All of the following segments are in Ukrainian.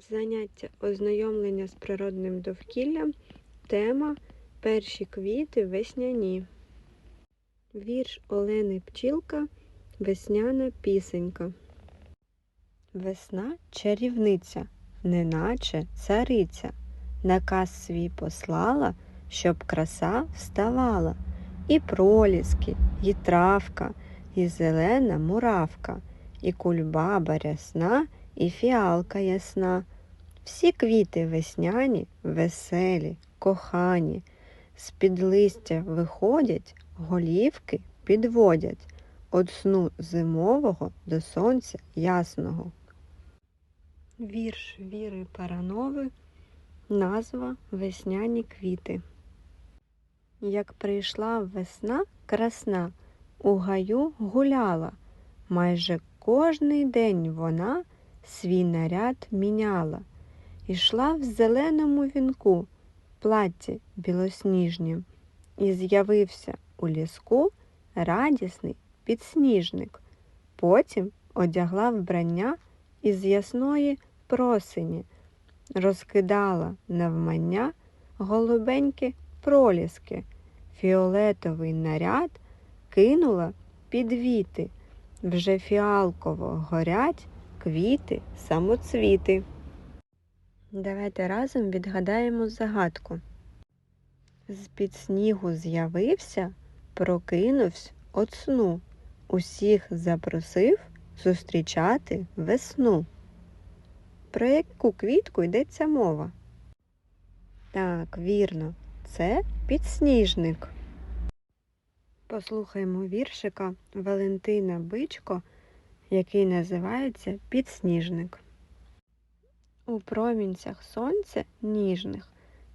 Заняття ознайомлення з природним довкіллям. Тема Перші квіти весняні. Вірш Олени Пчілка Весняна пісенька. Весна чарівниця, неначе цариця. Наказ свій послала, щоб краса вставала. І проліски, і травка, і зелена муравка, і кульбаба рясна, і фіалка ясна. Всі квіти весняні, веселі, кохані, з-під листя виходять, голівки підводять, Од сну зимового до сонця ясного. Вірш Віри Паранови, назва Весняні квіти. Як прийшла весна красна, у гаю гуляла, майже кожний день вона свій наряд міняла. Ішла в зеленому вінку, платті білосніжнім, і з'явився у ліску радісний підсніжник. Потім одягла вбрання із ясної просині, розкидала навмання голубенькі проліски, фіолетовий наряд кинула під віти, вже фіалково горять квіти, самоцвіти. Давайте разом відгадаємо загадку. З-під снігу з'явився, прокинувся от сну, усіх запросив зустрічати весну. Про яку квітку йдеться мова? Так, вірно, це підсніжник. Послухаймо віршика Валентина Бичко, який називається Підсніжник. У промінцях сонця ніжних,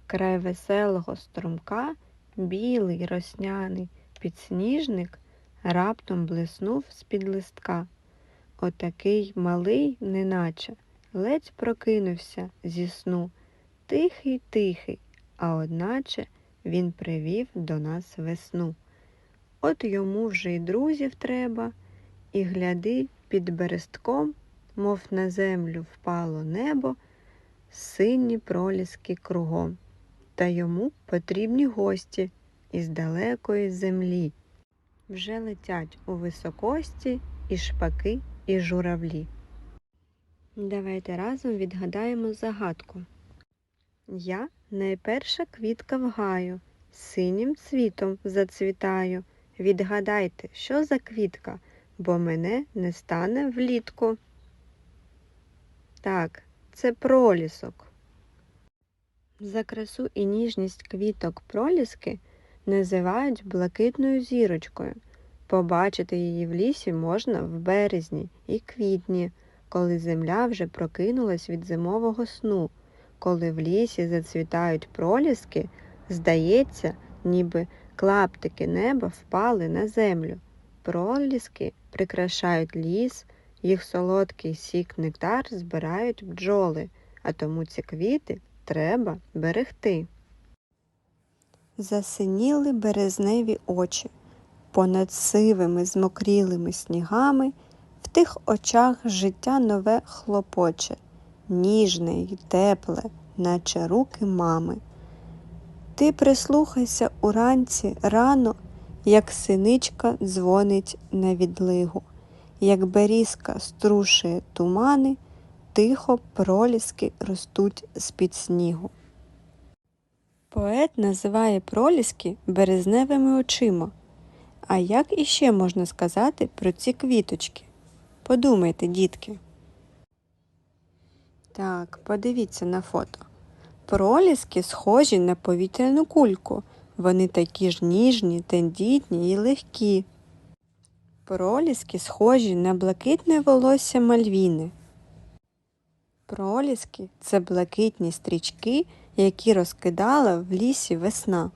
край веселого струмка, білий росняний підсніжник раптом блиснув з-під листка. Отакий малий, неначе, ледь прокинувся зі сну, тихий, тихий, а одначе він привів до нас весну. От йому вже й друзів треба, і гляди під берестком, мов на землю впало небо, сині проліски кругом, та йому потрібні гості із далекої землі. Вже летять у високості і шпаки, і журавлі. Давайте разом відгадаємо загадку. Я найперша квітка в гаю, синім цвітом зацвітаю. Відгадайте, що за квітка, бо мене не стане влітку. Так, це пролісок. За красу і ніжність квіток проліски називають блакитною зірочкою. Побачити її в лісі можна в березні і квітні, коли земля вже прокинулась від зимового сну. Коли в лісі зацвітають проліски, здається, ніби клаптики неба впали на землю. Проліски прикрашають ліс, їх солодкий сік нектар збирають бджоли, а тому ці квіти треба берегти. Засиніли березневі очі, понад сивими змокрілими снігами, в тих очах життя нове хлопоче, ніжне й тепле, наче руки мами. Ти прислухайся уранці рано, як синичка дзвонить на відлигу, як берізка струшує тумани, тихо проліски ростуть з-під снігу. Поет називає проліски березневими очима. А як іще можна сказати про ці квіточки? Подумайте, дітки. Так, подивіться на фото. Проліски схожі на повітряну кульку. Вони такі ж ніжні, тендітні і легкі. Проліски схожі на блакитне волосся мальвіни. Проліски це блакитні стрічки, які розкидала в лісі весна.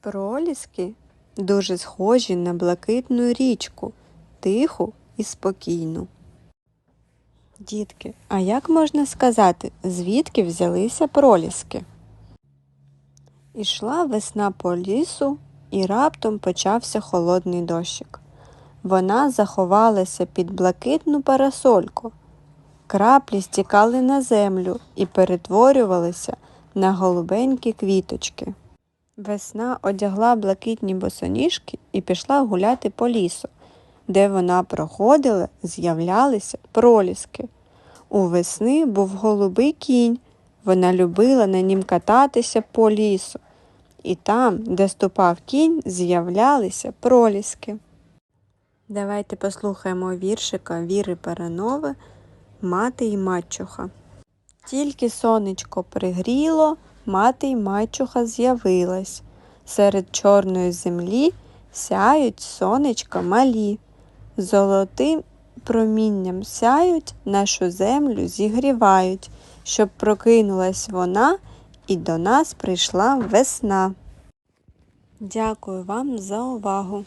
Проліски дуже схожі на блакитну річку, тиху і спокійну. Дітки, а як можна сказати, звідки взялися проліски? Ішла весна по лісу, і раптом почався холодний дощик. Вона заховалася під блакитну парасольку. Краплі стікали на землю і перетворювалися на голубенькі квіточки. Весна одягла блакитні босоніжки і пішла гуляти по лісу. Де вона проходила, з'являлися проліски. У весни був голубий кінь. Вона любила на нім кататися по лісу. І там, де ступав кінь, з'являлися проліски. Давайте послухаємо віршика Віри Перанови Мати й мачуха. Тільки сонечко пригріло, мати й мачуха з'явилась. Серед чорної землі сяють сонечка малі. Золотим промінням сяють, нашу землю зігрівають, щоб прокинулась вона і до нас прийшла весна. Дякую вам за увагу!